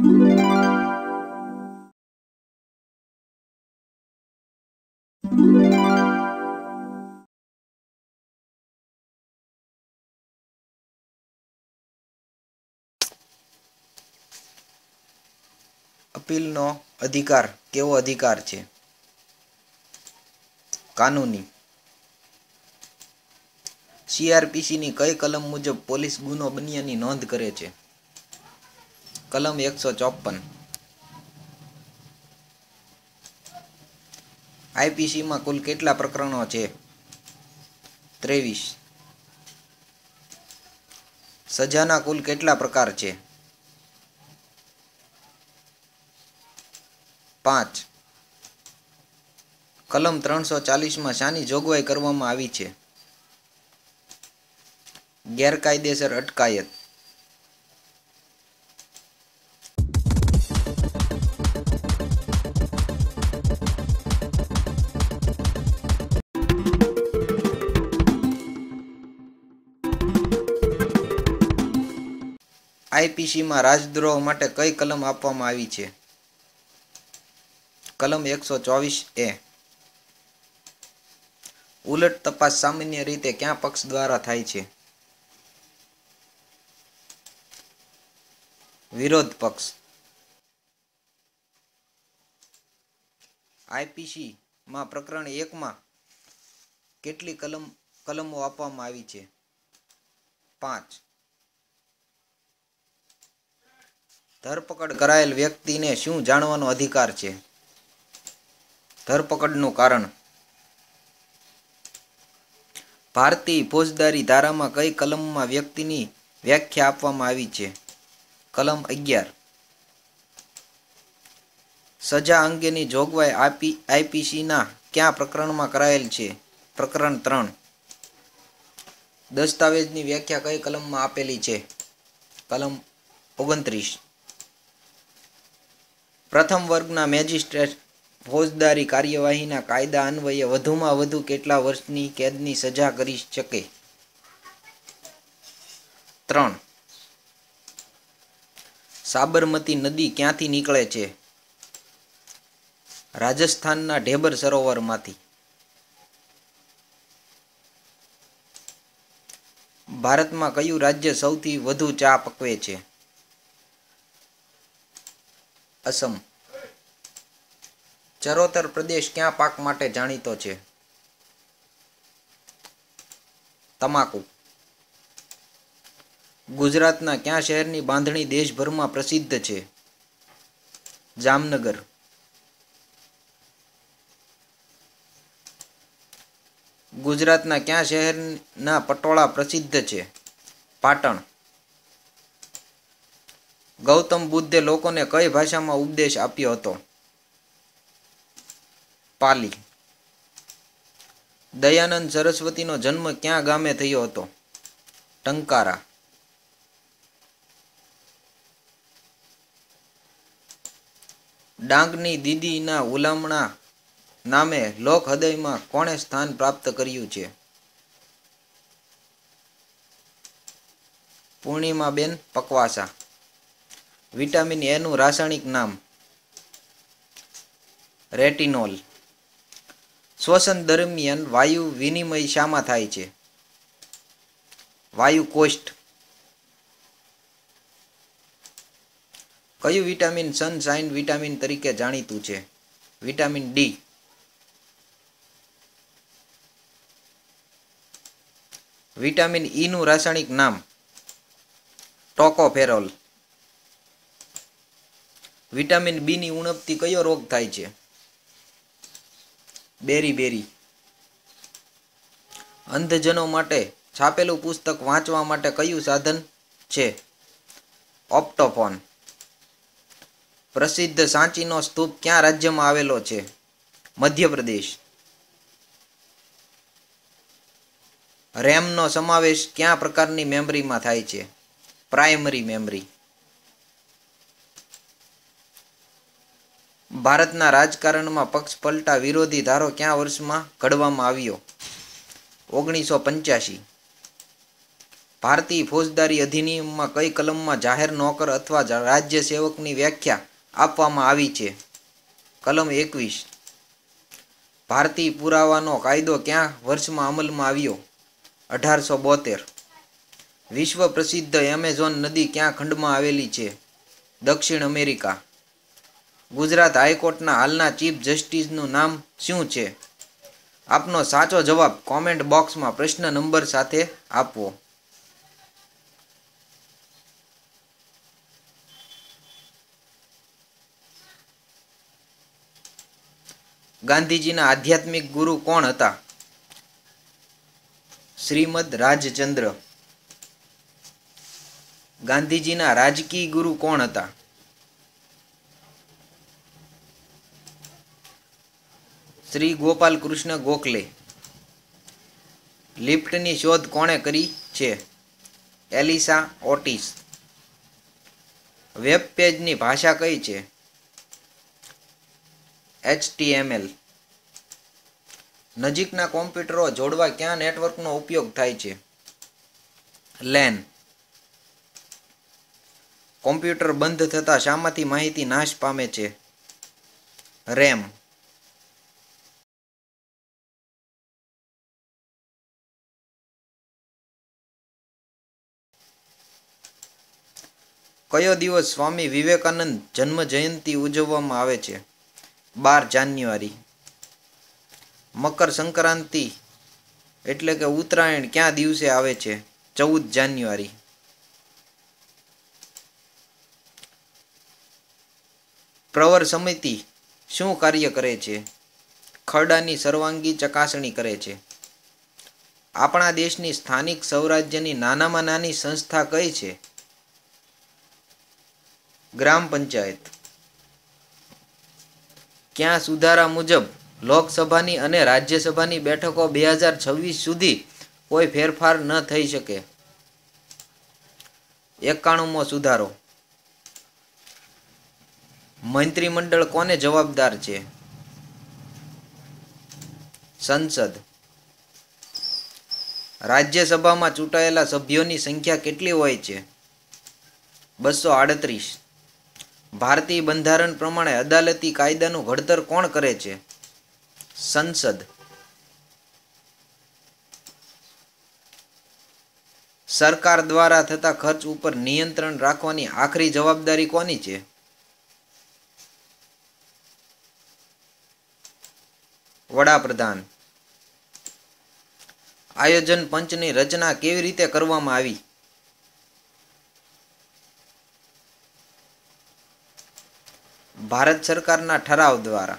અપીલનો અધિકાર કેવો અધિકાર છે? કાનૂની. સીઆરપીસીની કઈ કલમ મુજબ પોલીસ ગુનો બન્યાની નોંધ કરે છે? કલમ એકસો ચોપન. આઈપીસીમાં કુલ કેટલા પ્રકરણો છે? ત્રેવીસ. સજાના કુલ કેટલા પ્રકાર છે? પાંચ. કલમ ત્રણસો ચાલીસમાં શાની જોગવાઈ કરવામાં આવી છે? ગેરકાયદેસર અટકાયત. આઈપીસીમાં રાજદ્રોહ માટે કઈ કલમ આપવામાં આવી છે? કલમ એકસો એ. ઉલટ તપાસ સામાન્ય રીતે ક્યાં પક્ષ દ્વારા થાય છે? વિરોધ પક્ષ. આઈપીસી માં પ્રકરણ એકમાં કેટલી કલમ, કલમો આપવામાં આવી છે? પાંચ. ધરપકડ કરાયેલ વ્યક્તિને શું જાણવાનો અધિકાર છે? ધરપકડનું કારણ. ભારતીય ફોજદારી ધારામાં કઈ કલમમાં વ્યક્તિની વ્યાખ્યા આપવામાં આવી છે? કલમ અગિયાર. સજા અંગેની જોગવાઈ આપી, આઈપીસીના કયા પ્રકરણમાં કરાયેલ છે? પ્રકરણ ત્રણ. દસ્તાવેજની વ્યાખ્યા કઈ કલમમાં આપેલી છે? કલમ ઓગણત્રીસ. પ્રથમ વર્ગના મેજિસ્ટ્રેટ ફોજદારી કાર્યવાહીના કાયદા અન્વયે વધુમાં વધુ કેટલા વર્ષની કેદની સજા કરી શકે? ત્રણ. સાબરમતી નદી ક્યાંથી નીકળે છે? રાજસ્થાનના ઢેબર સરોવરમાંથી. ભારતમાં કયું રાજ્ય સૌથી વધુ ચા પકવે છે? અસમ. ચરોતર પ્રદેશ ક્યાં પાક માટે જાણીતો છે? તમાકુ. ગુજરાતના ક્યાં શહેરની બાંધણી દેશભરમાં પ્રસિદ્ધ છે? જામનગર. ગુજરાતના ક્યાં શહેરના પટોળા પ્રસિદ્ધ છે? પાટણ. ગૌતમ બુદ્ધે લોકોને કઈ ભાષામાં ઉપદેશ આપ્યો હતો? પાલી. દયાનંદ સરસ્વતીનો જન્મ ક્યાં ગામે થયો હતો? ટંકારા. ડાંગની દીદીના ઉલામણા નામે લોક હૃદયમાં કોણે સ્થાન પ્રાપ્ત કર્યું છે? પૂર્ણિમાબેન પકવાસા. વિટામિન એનું રાસાયણિક નામ રેટિનોલ શ્વસન દરમિયાન વાયુ વિનિમય શામાં થાય છે? વાયુ કોષ્ટ કયું વિટામિન સનશાઇન વિટામિન તરીકે જાણીતું છે? વિટામિન ડી વિટામિન ઈનું રાસાયણિક નામ ટોકોફેરોલ. વિટામિન બીની ઉણપથી કયો રોગ થાય છે? બેરી બેરી. અંધજનો માટે છાપેલું પુસ્તક વાંચવા માટે કયું સાધન છે? ઓપ્ટોફોન. પ્રસિદ્ધ સાંચીનો સ્તૂપ ક્યાં રાજ્યમાં આવેલો છે? મધ્યપ્રદેશ. રેમનો સમાવેશ ક્યાં પ્રકારની મેમરીમાં થાય છે? Primary memory. ભારતના રાજકારણમાં પક્ષ પલટા વિરોધી ધારો ક્યાં વર્ષમાં ઘડવામાં આવ્યો? ઓગણીસો પંચ્યાસી. ભારતીય ફોજદારી અધિનિયમમાં કઈ કલમમાં જાહેર નોકર અથવા રાજ્ય સેવકની વ્યાખ્યા આપવામાં આવી છે? કલમ એકવીસ. ભારતીય પુરાવાનો કાયદો ક્યાં વર્ષમાં અમલમાં આવ્યો? અઢારસો બોતેર. વિશ્વ પ્રસિદ્ધ એમેઝોન નદી ક્યાં ખંડમાં આવેલી છે? દક્ષિણ અમેરિકા. ગુજરાત હાઈકોર્ટના હાલના ચીફ જસ્ટિસનું નામ શું છે? આપનો સાચો જવાબ કોમેન્ટ બોક્સમાં પ્રશ્ન નંબર સાથે આપવો ગાંધીજીના આધ્યાત્મિક ગુરુ કોણ હતા? શ્રીમદ રાજચંદ્ર. ગાંધીજીના રાજકીય ગુરુ કોણ હતા? શ્રી ગોપાલ કૃષ્ણ ગોખલે. લિફ્ટની શોધ કોણે કરી છે? એલિસા ઓટિસ. વેબ પેજની ભાષા કઈ છે? એચટીએમએલ. નજીકના કોમ્પ્યુટરો જોડવા ક્યાં નેટવર્કનો ઉપયોગ થાય છે? લેન. કોમ્પ્યુટર બંધ થતાં શામાંથી માહિતી નાશ પામે છે? રેમ. કયો દિવસ સ્વામી વિવેકાનંદ જન્મ જયંતિ ઉજવવામાં આવે છે? બાર જાન્યુઆરી. મકર સંક્રાંતિ એટલે કે ઉત્તરાયણ ક્યાં દિવસે આવે છે? ચૌદ જાન્યુઆરી. પ્રવર સમિતિ શું કાર્ય કરે છે? ખરડાની સર્વાંગી ચકાસણી કરે છે. આપણા દેશની સ્થાનિક સૌરાજ્યની નાનામાં નાની સંસ્થા કઈ છે? ગ્રામ પંચાયત. ક્યાં સુધારા મુજબ લોકસભાની અને રાજ્યસભાની બેઠકો બે હજાર છવ્વીસ સુધી કોઈ ફેરફાર ન થઈ શકે? એકાણુંમો સુધારો. મંત્રીમંડળ કોને જવાબદાર છે? સંસદ. રાજ્યસભામાં ચૂંટાયેલા સભ્યોની સંખ્યા કેટલી હોય છે? બસો આડત્રીસ. ભારતીય બંધારણ પ્રમાણે અદાલતી કાયદાનું ઘડતર કોણ કરે છે? સંસદ. સરકાર દ્વારા થતા ખર્ચ ઉપર નિયંત્રણ રાખવાની આખરી જવાબદારી કોની છે? વડાપ્રધાન. આયોજન પંચની રચના કેવી રીતે કરવામાં આવી? ભારત સરકારના ઠરાવ દ્વારા